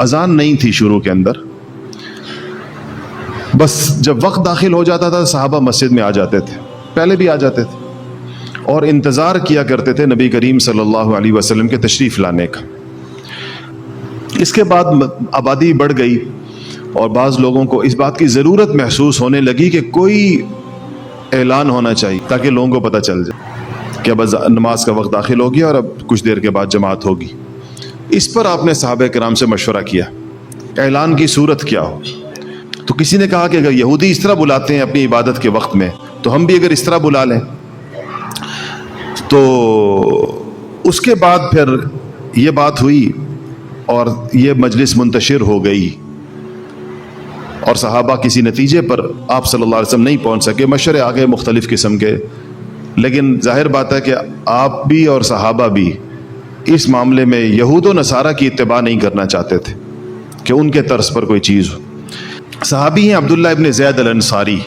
اذان نہیں تھی شروع کے اندر۔ بس جب وقت داخل ہو جاتا تھا، صحابہ مسجد میں آ جاتے تھے۔ پہلے بھی آ جاتے تھے۔ اور انتظار کیا کرتے تھے نبی کریم صلی اللہ علیہ وسلم کے تشریف لانے کا۔ اس کے بعد آبادی بڑھ گئی اور بعض لوگوں کو اس بات کی ضرورت محسوس ہونے لگی کہ کوئی اعلان ہونا چاہیے تاکہ لوگوں کو پتہ چل جائے کہ اب نماز کا وقت داخل ہو گیا اور اب کچھ دیر کے بعد جماعت ہوگی۔ اس پر آپ نے صحابہ کرام سے مشورہ کیا۔ اعلان کی صورت کیا ہو؟ تو کسی نے کہا کہ اگر یہودی اس طرح بلاتے ہیں اپنی عبادت کے وقت میں، تو ہم بھی اگر اس طرح بلا لیں۔ تو اس کے بعد پھر یہ بات ہوئی اور یہ مجلس منتشر ہو گئی۔ اور صحابہ کسی نتیجے پر آپ صلی اللہ علیہ وسلم نہیں پہنچ سکے، مشورے آگے مختلف قسم کے۔ لیکن ظاہر بات ہے کہ آپ بھی اور صحابہ بھی اس معاملے میں یہود و نصارہ کی اتباع نہیں کرنا چاہتے تھے کہ ان کے طرز پر کوئی چیز ہو۔ صحابی ہیں عبداللہ ابن زید الانصاری۔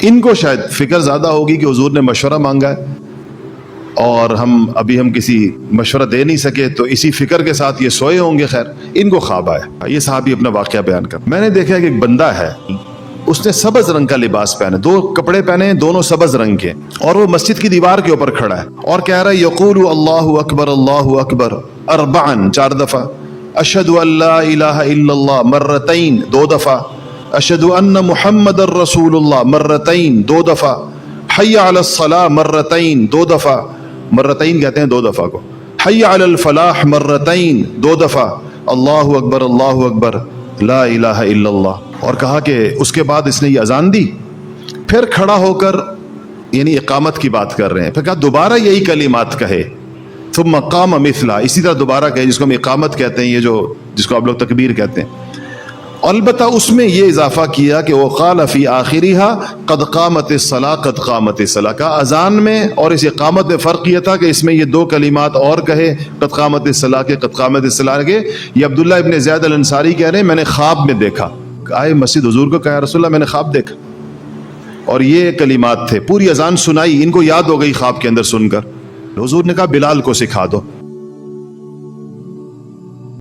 ان کو شاید فکر زیادہ ہوگی کہ حضور نے مشورہ مانگا ہے اور ہم ابھی ہم کسی مشورہ دے نہیں سکے تو اسی فکر کے ساتھ یہ سوئے ہوں گے۔ خیر، ان کو خواب آئے یہ صحابی اپنا واقعہ بیان کر۔ میں نے دیکھا کہ ایک بندہ ہے۔ اس نے سبز رنگ کا لباس پہنے دو کپڑے پہنے دونوں سبز رنگ کے۔ اور وہ مسجد کی دیوار کے اوپر کھڑا ہے اور کہہ رہا ہے یقول اللہ اکبر اللہ اکبر اربعن چار دفعہ۔ اشد اللہ الہ الا اللہ مرتین، دو دفعہ۔ اشد ان محمد الرسول اللہ مرتین، دو دفعہ۔ حی علی الصلاح مرتین، دو دفعہ۔ مرتین کہتے ہیں دو دفعہ کو۔ حی علی الفلاح مرتین، دو دفعہ۔ اللہ اکبر اللہ اکبر۔ لا الہ الا اللہ۔ اور کہا کہ اس کے بعد اس نے یہ اذان دی، پھر کھڑا ہو کر یعنی اقامت کی بات کر رہے ہیں۔ پھر کہا دوبارہ یہی کلمات کہے۔ ثم مقام مثلا، اسی طرح دوبارہ کہے، جس کو ہم اقامت کہتے ہیں، یہ جو، جس کو آپ لوگ تکبیر کہتے ہیں۔ البتہ اس میں یہ اضافہ کیا کہ وہ قال فی آخری قد قامت صلاح قد قامت صلاح کا اذان میں اور اس اقامت میں فرق یہ تھا کہ اس میں یہ دو کلمات اور کہے، قد قامت صلاح کے، قد قامت صلاح کے۔ یہ عبداللہ ابن زید الانصاری کہہ رہے ہیں، میں نے خواب میں دیکھا۔ آئے مسجد حضور کو کہا رسول اللہ میں نے خواب دیکھا۔ اور یہ کلمات تھے، پوری اذان سنائی، ان کو یاد ہو گئی خواب کے اندر سن کر۔ حضور نے کہا، بلال کو سکھا دو۔